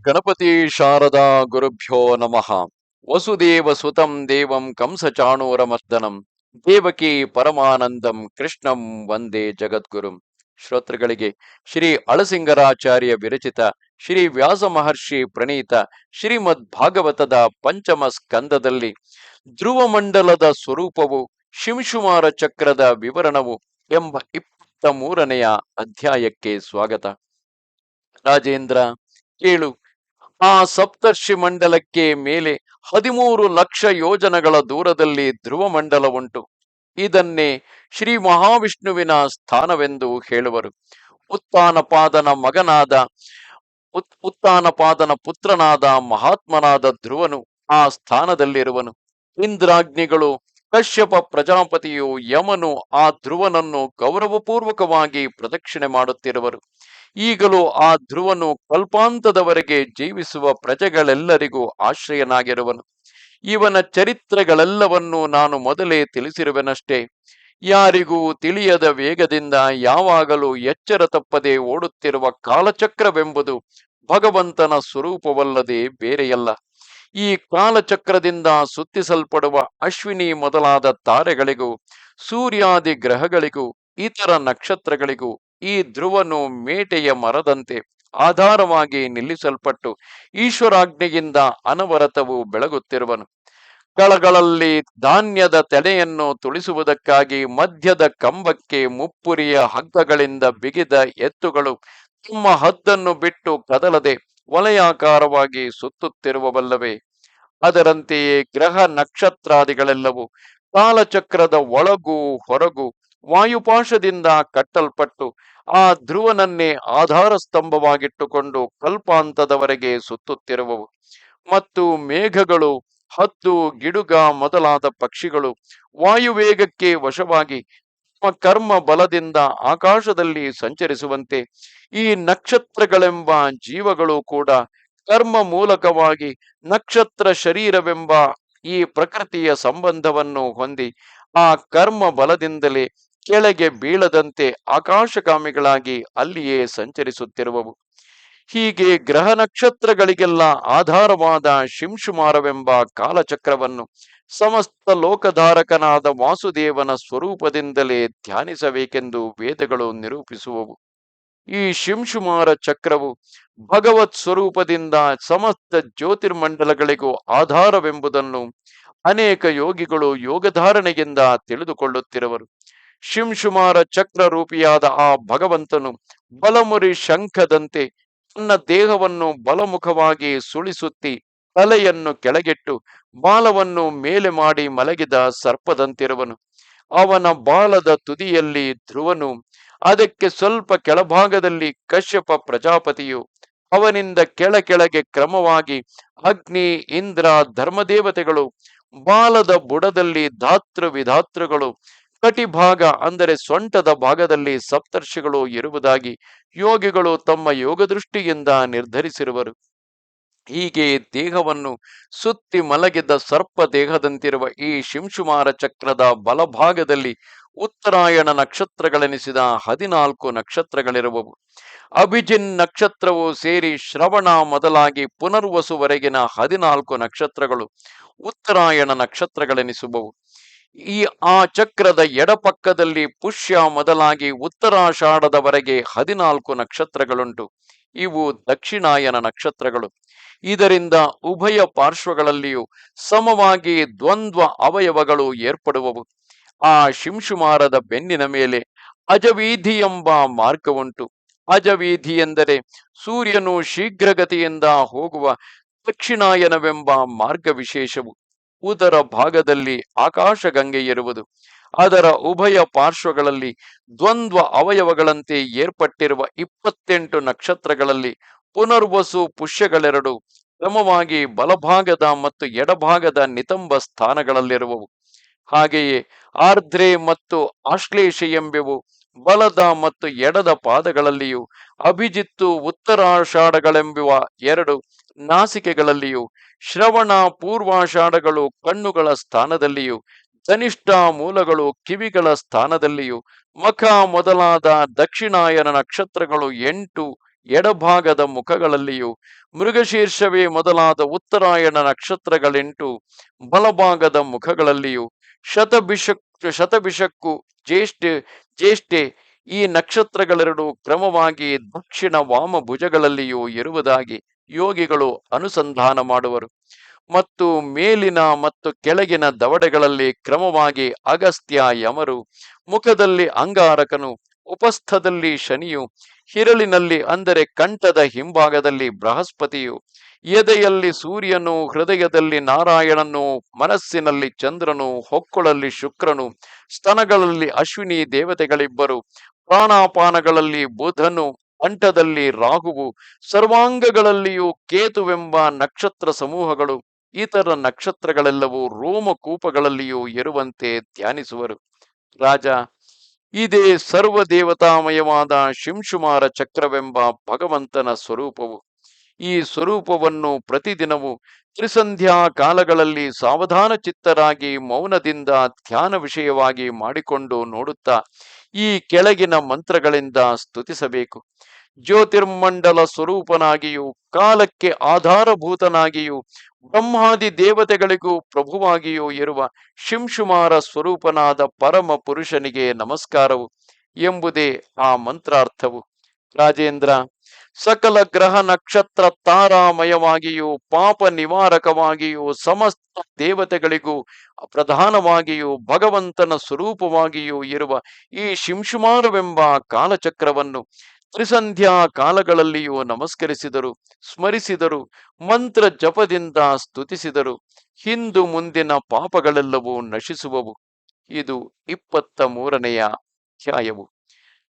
ಗಣಪತಿ ಶಾರದಾ ಗುರುಭ್ಯೋ ನಮಃ. ವಸುದೇವ ಸುತಂ ದೇವಂ ಕಂಸಚಾಣೂರಮರ್ದನಂ ದೇವಕಿ ಪರಮಾನಂದಂ ಕೃಷ್ಣಂ ವಂದೇ ಜಗದ್ಗುರುಂ. ಶ್ರೋತೃಗಳಿಗೆ ಶ್ರೀ ಅಳಸಿಂಗರಾಚಾರ್ಯ ವಿರಚಿತ, ಶ್ರೀ ವ್ಯಾಸ ಮಹರ್ಷಿ ಪ್ರಣೀತ, ಶ್ರೀಮದ್ ಭಾಗವತದ ಪಂಚಮ ಸ್ಕಂದದಲ್ಲಿ ಧ್ರುವ ಮಂಡಲದ ಸ್ವರೂಪವು ಶಿಂಶುಮಾರ ಚಕ್ರದ ವಿವರಣವು ಎಂಬ ಇಪ್ಪತ್ತ ಮೂರನೆಯ ಅಧ್ಯಾಯಕ್ಕೆ ಸ್ವಾಗತ. ರಾಜೇಂದ್ರ, ಕೇಳು. ಆ ಸಪ್ತರ್ಷಿ ಮಂಡಲಕ್ಕೆ ಮೇಲೆ ಹದಿಮೂರು ಲಕ್ಷ ಯೋಜನಗಳ ದೂರದಲ್ಲಿ ಧ್ರುವ ಮಂಡಲ ಉಂಟು. ಇದನ್ನೇ ಶ್ರೀ ಮಹಾವಿಷ್ಣುವಿನ ಸ್ಥಾನವೆಂದು ಹೇಳುವರು. ಉತ್ಥಾನಪಾದನ ಮಗನಾದ, ಉತ್, ಉತ್ಥಾನಪಾದನ ಪುತ್ರನಾದ ಮಹಾತ್ಮನಾದ ಧ್ರುವನು ಆ ಸ್ಥಾನದಲ್ಲಿರುವನು. ಇಂದ್ರಾಗ್ನಿಗಳು ಕಶ್ಯಪ ಪ್ರಜಾಪತಿಯು ಯಮನು ಆ ಧ್ರುವನನ್ನು ಗೌರವಪೂರ್ವಕವಾಗಿ ಪ್ರದಕ್ಷಿಣೆ ಮಾಡುತ್ತಿರುವರು. ಈಗಲೂ ಆ ಧ್ರುವನು ಕಲ್ಪಾಂತದವರೆಗೆ ಜೀವಿಸುವ ಪ್ರಜೆಗಳೆಲ್ಲರಿಗೂ ಆಶ್ರಯನಾಗಿರುವನು. ಇವನ ಚರಿತ್ರೆಗಳೆಲ್ಲವನ್ನೂ ನಾನು ಮೊದಲೇ ತಿಳಿಸಿರುವೆನಷ್ಟೇ. ಯಾರಿಗೂ ತಿಳಿಯದ ವೇಗದಿಂದ ಯಾವಾಗಲೂ ಎಚ್ಚರ ತಪ್ಪದೆ ಓಡುತ್ತಿರುವ ಕಾಲಚಕ್ರವೆಂಬುದು ಭಗವಂತನ ಸ್ವರೂಪವಲ್ಲದೆ ಬೇರೆಯಲ್ಲ. ಈ ಕಾಲಚಕ್ರದಿಂದ ಸುತ್ತಿಸಲ್ಪಡುವ ಅಶ್ವಿನಿ ಮೊದಲಾದ ತಾರೆಗಳಿಗೂ, ಸೂರ್ಯಾದಿ ಗ್ರಹಗಳಿಗೂ, ಇತರ ನಕ್ಷತ್ರಗಳಿಗೂ ಈ ಧ್ರುವನು ಮೇಟೆಯ ಮರದಂತೆ ಆಧಾರವಾಗಿ ನಿಲ್ಲಿಸಲ್ಪಟ್ಟು ಈಶ್ವರಾಜ್ಞೆಯಿಂದ ಅನವರತವು ಬೆಳಗುತ್ತಿರುವನು. ಕಳಗಳಲ್ಲಿ ಧಾನ್ಯದ ತೆನೆಯನ್ನು ತುಳಿಸುವುದಕ್ಕಾಗಿ ಮಧ್ಯದ ಕಂಬಕ್ಕೆ ಮುಪ್ಪುರಿಯ ಹಗ್ಗಗಳಿಂದ ಬಿಗಿದ ಎತ್ತುಗಳು ತಮ್ಮ ಹದ್ದನ್ನು ಬಿಟ್ಟು ಕದಲದೆ ವಲಯಾಕಾರವಾಗಿ ಸುತ್ತುತ್ತಿರುವವಲ್ಲವೇ? ಅದರಂತೆಯೇ ಗ್ರಹ ನಕ್ಷತ್ರಾದಿಗಳೆಲ್ಲವೂ ಕಾಲಚಕ್ರದ ಒಳಗೂ ಹೊರಗು ವಾಯುಪಾಶದಿಂದ ಕಟ್ಟಲ್ಪಟ್ಟು ಆ ಧ್ರುವನನ್ನೇ ಆಧಾರ ಸ್ತಂಭವಾಗಿಟ್ಟುಕೊಂಡು ಕಲ್ಪಾಂತದವರೆಗೆ ಸುತ್ತುತ್ತಿರುವವು. ಮತ್ತು ಮೇಘಗಳು, ಹದ್ದು, ಗಿಡುಗ ಮೊದಲಾದ ಪಕ್ಷಿಗಳು ವಾಯುವೇಗಕ್ಕೆ ವಶವಾಗಿ ಕರ್ಮ ಬಲದಿಂದ ಆಕಾಶದಲ್ಲಿ ಸಂಚರಿಸುವಂತೆ ಈ ನಕ್ಷತ್ರಗಳೆಂಬ ಜೀವಗಳು ಕೂಡ ಕರ್ಮ ಮೂಲಕವಾಗಿ ನಕ್ಷತ್ರ ಶರೀರವೆಂಬ ಈ ಪ್ರಕೃತಿಯ ಸಂಬಂಧವನ್ನು ಹೊಂದಿ ಆ ಕರ್ಮ ಬಲದಿಂದಲೇ ಕೆಳಗೆ ಬೀಳದಂತೆ ಆಕಾಶಗಾಮಿಗಳಾಗಿ ಅಲ್ಲಿಯೇ ಸಂಚರಿಸುತ್ತಿರುವವು. ಹೀಗೆ ಗ್ರಹ ನಕ್ಷತ್ರಗಳಿಗೆಲ್ಲ ಆಧಾರವಾದ ಶಿಂಶುಮಾರವೆಂಬ ಕಾಲಚಕ್ರವನ್ನು ಸಮಸ್ತ ಲೋಕಧಾರಕನಾದ ವಾಸುದೇವನ ಸ್ವರೂಪದಿಂದಲೇ ಧ್ಯಾನಿಸಬೇಕೆಂದು ವೇದಗಳು ನಿರೂಪಿಸುವವು. ಈ ಶಿಂಶುಮಾರ ಚಕ್ರವು ಭಗವತ್ ಸ್ವರೂಪದಿಂದ ಸಮಸ್ತ ಜ್ಯೋತಿರ್ಮಂಡಲಗಳಿಗೂ ಆಧಾರವೆಂಬುದನ್ನು ಅನೇಕ ಯೋಗಿಗಳು ಯೋಗಧಾರಣೆಯಿಂದ ತಿಳಿದುಕೊಳ್ಳುತ್ತಿರುವರು. ಶಿಂಶುಮಾರ ಚಕ್ರ ರೂಪಿಯಾದ ಆ ಭಗವಂತನು ಬಲಮುರಿ ಶಂಖದಂತೆ ತನ್ನ ದೇಹವನ್ನು ಬಲಮುಖವಾಗಿ ಸುಳಿಸುತ್ತಿ ತಲೆಯನ್ನು ಕೆಳಗಿಟ್ಟು ಬಾಲವನ್ನು ಮೇಲೆ ಮಾಡಿ ಮಲಗಿದ ಸರ್ಪದಂತಿರುವನು. ಅವನ ಬಾಲದ ತುದಿಯಲ್ಲಿ ಧ್ರುವನು, ಅದಕ್ಕೆ ಸ್ವಲ್ಪ ಕೆಳಭಾಗದಲ್ಲಿ ಕಶ್ಯಪ ಪ್ರಜಾಪತಿಯು, ಅವನಿಂದ ಕೆಳ ಕೆಳಗೆ ಕ್ರಮವಾಗಿ ಅಗ್ನಿ, ಇಂದ್ರ, ಧರ್ಮದೇವತೆಗಳು, ಬಾಲದ ಬುಡದಲ್ಲಿ ಧಾತೃ ವಿಧಾತೃಗಳು ಕಟಿಭಾಗ ಅಂದರೆ ಸೊಂಟದ ಭಾಗದಲ್ಲಿ ಸಪ್ತರ್ಷಿಗಳು ಇರುವುದಾಗಿ ಯೋಗಿಗಳು ತಮ್ಮ ಯೋಗದೃಷ್ಟಿಯಿಂದ ನಿರ್ಧರಿಸಿರುವರು. ಹೀಗೆ ದೇಹವನ್ನು ಸುತ್ತಿ ಮಲಗಿದ ಸರ್ಪ ದೇಹದಂತಿರುವ ಈ ಶಿಂಶುಮಾರ ಚಕ್ರದ ಬಲಭಾಗದಲ್ಲಿ ಉತ್ತರಾಯಣ ನಕ್ಷತ್ರಗಳೆನಿಸಿದ ಹದಿನಾಲ್ಕು ನಕ್ಷತ್ರಗಳಿರುವವು. ಅಭಿಜಿನ್ ನಕ್ಷತ್ರವು ಸೇರಿ ಶ್ರವಣ ಮೊದಲಾಗಿ ಪುನರ್ವಸುವರೆಗಿನ ಹದಿನಾಲ್ಕು ನಕ್ಷತ್ರಗಳು ಉತ್ತರಾಯಣ ನಕ್ಷತ್ರಗಳೆನಿಸುವವು. ಈ ಆ ಚಕ್ರದ ಎಡಪಕ್ಕದಲ್ಲಿ ಪುಷ್ಯ ಮೊದಲಾಗಿ ಉತ್ತರಾಷಾಢದವರೆಗೆ ಹದಿನಾಲ್ಕು ನಕ್ಷತ್ರಗಳುಂಟು. ಇವು ದಕ್ಷಿಣಾಯನ ನಕ್ಷತ್ರಗಳು. ಇದರಿಂದ ಉಭಯ ಪಾರ್ಶ್ವಗಳಲ್ಲಿಯೂ ಸಮವಾಗಿ ದ್ವಂದ್ವ ಅವಯವಗಳು ಏರ್ಪಡುವವು. ಆ ಶಿಂಶುಮಾರದ ಬೆನ್ನಿನ ಮೇಲೆ ಅಜವೀಧಿ ಎಂಬ ಮಾರ್ಗವುಂಟು. ಅಜವೀಧಿ ಎಂದರೆ ಸೂರ್ಯನು ಶೀಘ್ರಗತಿಯಿಂದ ಹೋಗುವ ದಕ್ಷಿಣಾಯನವೆಂಬ ಮಾರ್ಗ ವಿಶೇಷವು ಉದರ ಭಾಗದಲ್ಲಿ ಆಕಾಶಗಂಗೆ ಇರುವುದು ಅದರ ಉಭಯ ಪಾರ್ಶ್ವಗಳಲ್ಲಿ ದ್ವಂದ್ವ ಅವಯವಗಳಂತೆ ಏರ್ಪಟ್ಟಿರುವ ಇಪ್ಪತ್ತೆಂಟು ನಕ್ಷತ್ರಗಳಲ್ಲಿ ಪುನರ್ವಸು ಪುಷ್ಯಗಳೆರಡು ಕ್ರಮವಾಗಿ ಬಲಭಾಗದ ಮತ್ತು ಎಡಭಾಗದ ನಿತಂಬ ಸ್ಥಾನಗಳಲ್ಲಿರುವವು. ಹಾಗೆಯೇ ಆರ್ದ್ರೆ ಮತ್ತು ಆಶ್ಲೇಷ ಎಂಬೆವು ಬಲದ ಮತ್ತು ಎಡದ ಪಾದಗಳಲ್ಲಿಯೂ, ಅಭಿಜಿತ್ತು ಉತ್ತರಾಷಾಢಗಳೆಂಬುವ ಎರಡು ನಾಸಿಕೆಗಳಲ್ಲಿಯೂ, ಶ್ರವಣ ಪೂರ್ವಾಷಾಢಗಳು ಕಣ್ಣುಗಳ ಸ್ಥಾನದಲ್ಲಿಯೂ, ಧನಿಷ್ಠ ಮೂಲಗಳು ಕಿವಿಗಳ ಸ್ಥಾನದಲ್ಲಿಯೂ, ಮಖ ಮೊದಲಾದ ದಕ್ಷಿಣಾಯನ ನಕ್ಷತ್ರಗಳು ಎಂಟು ಎಡಭಾಗದ ಮುಖಗಳಲ್ಲಿಯೂ, ಮೃಗಶೀರ್ಷವೇ ಮೊದಲಾದ ಉತ್ತರಾಯಣ ನಕ್ಷತ್ರಗಳೆಂಟು ಬಲಭಾಗದ ಮುಖಗಳಲ್ಲಿಯೂ ಶತಭಿಷಕ್ ಶತಬಿಷಕ್ಕು ಜ್ಯೇಷ್ಠ, ಜ್ಯೇಷ್ಠೆ ಈ ನಕ್ಷತ್ರಗಳೆರಡು ಕ್ರಮವಾಗಿ ದಕ್ಷಿಣ ವಾಮ ಭುಜಗಳಲ್ಲಿಯೂ ಇರುವುದಾಗಿ ಯೋಗಿಗಳು ಅನುಸಂಧಾನ ಮಾಡುವರು. ಮತ್ತು ಮೇಲಿನ ಮತ್ತು ಕೆಳಗಿನ ದವಡೆಗಳಲ್ಲಿ ಕ್ರಮವಾಗಿ ಅಗಸ್ತ್ಯ ಯಮರು, ಮುಖದಲ್ಲಿ ಅಂಗಾರಕನು, ಉಪಸ್ಥದಲ್ಲಿ ಶನಿಯು, ಹಿರಳಿನಲ್ಲಿ ಅಂದರೆ ಕಂಠದ ಹಿಂಭಾಗದಲ್ಲಿ ಬೃಹಸ್ಪತಿಯು ಎದೆಯಲ್ಲಿ ಸೂರ್ಯನು, ಹೃದಯದಲ್ಲಿ ನಾರಾಯಣನು, ಮನಸ್ಸಿನಲ್ಲಿ ಚಂದ್ರನು, ಹೊಕ್ಕುಳಲ್ಲಿ ಶುಕ್ರನು, ಸ್ತನಗಳಲ್ಲಿ ಅಶ್ವಿನಿ ದೇವತೆಗಳಿಬ್ಬರು, ಪ್ರಾಣಾಪಾನಗಳಲ್ಲಿ ಬುಧನು, ಅಂಟದಲ್ಲಿ ರಾಹುವು, ಸರ್ವಾಂಗಗಳಲ್ಲಿಯೂ ಕೇತುವೆಂಬ ನಕ್ಷತ್ರ ಸಮೂಹಗಳು, ಇತರ ನಕ್ಷತ್ರಗಳೆಲ್ಲವೂ ರೋಮಕೂಪಗಳಲ್ಲಿಯೂ ಇರುವಂತೆ ಧ್ಯಾನಿಸುವರು. ರಾಜ, ಇದೇ ಸರ್ವದೇವತಾಮಯವಾದ ಶಿಂಶುಮಾರ ಚಕ್ರವೆಂಬ ಭಗವಂತನ ಸ್ವರೂಪವು. ಈ ಸ್ವರೂಪವನ್ನು ಪ್ರತಿದಿನವೂ ತ್ರಿಸಂಧ್ಯಾ ಕಾಲಗಳಲ್ಲಿ ಸಾವಧಾನ ಚಿತ್ತರಾಗಿ ಮೌನದಿಂದ ಧ್ಯಾನ ವಿಷಯವಾಗಿ ಮಾಡಿಕೊಂಡು ನೋಡುತ್ತಾ ಈ ಕೆಳಗಿನ ಮಂತ್ರಗಳಿಂದ ಸ್ತುತಿಸಬೇಕು. ಜ್ಯೋತಿರ್ಮಂಡಲ ಸ್ವರೂಪನಾಗಿಯೂ, ಕಾಲಕ್ಕೆ ಆಧಾರಭೂತನಾಗಿಯೂ, ಬ್ರಹ್ಮಾದಿ ದೇವತೆಗಳಿಗೂ ಪ್ರಭುವಾಗಿಯೂ ಇರುವ ಶಿಂಶುಮಾರ ಸ್ವರೂಪನಾದ ಪರಮ ಪುರುಷನಿಗೆ ನಮಸ್ಕಾರವು ಎಂಬುದೇ ಆ ಮಂತ್ರಾರ್ಥವು. ರಾಜೇಂದ್ರ, ಸಕಲ ಗ್ರಹ ನಕ್ಷತ್ರ ತಾರಾಮಯವಾಗಿಯೂ, ಪಾಪ ನಿವಾರಕವಾಗಿಯೂ, ಸಮಸ್ತ ದೇವತೆಗಳಿಗೂ ಪ್ರಧಾನವಾಗಿಯೂ ಭಗವಂತನ ಸ್ವರೂಪವಾಗಿಯೂ ಇರುವ ಈ ಶಿಂಶುಮಾರವೆಂಬ ಕಾಲಚಕ್ರವನ್ನು ತ್ರಿಸಂಧ್ಯಾ ಕಾಲಗಳಲ್ಲಿಯೂ ನಮಸ್ಕರಿಸಿದರು, ಸ್ಮರಿಸಿದರು, ಮಂತ್ರ ಜಪದಿಂದ ಸ್ತುತಿಸಿದರು. ಹಿಂದು ಮುಂದಿನ ಪಾಪಗಳೆಲ್ಲವೂ ನಶಿಸುವವು. ಇದು ಇಪ್ಪತ್ತ ಮೂರನೆಯ ಅಧ್ಯಾಯವು.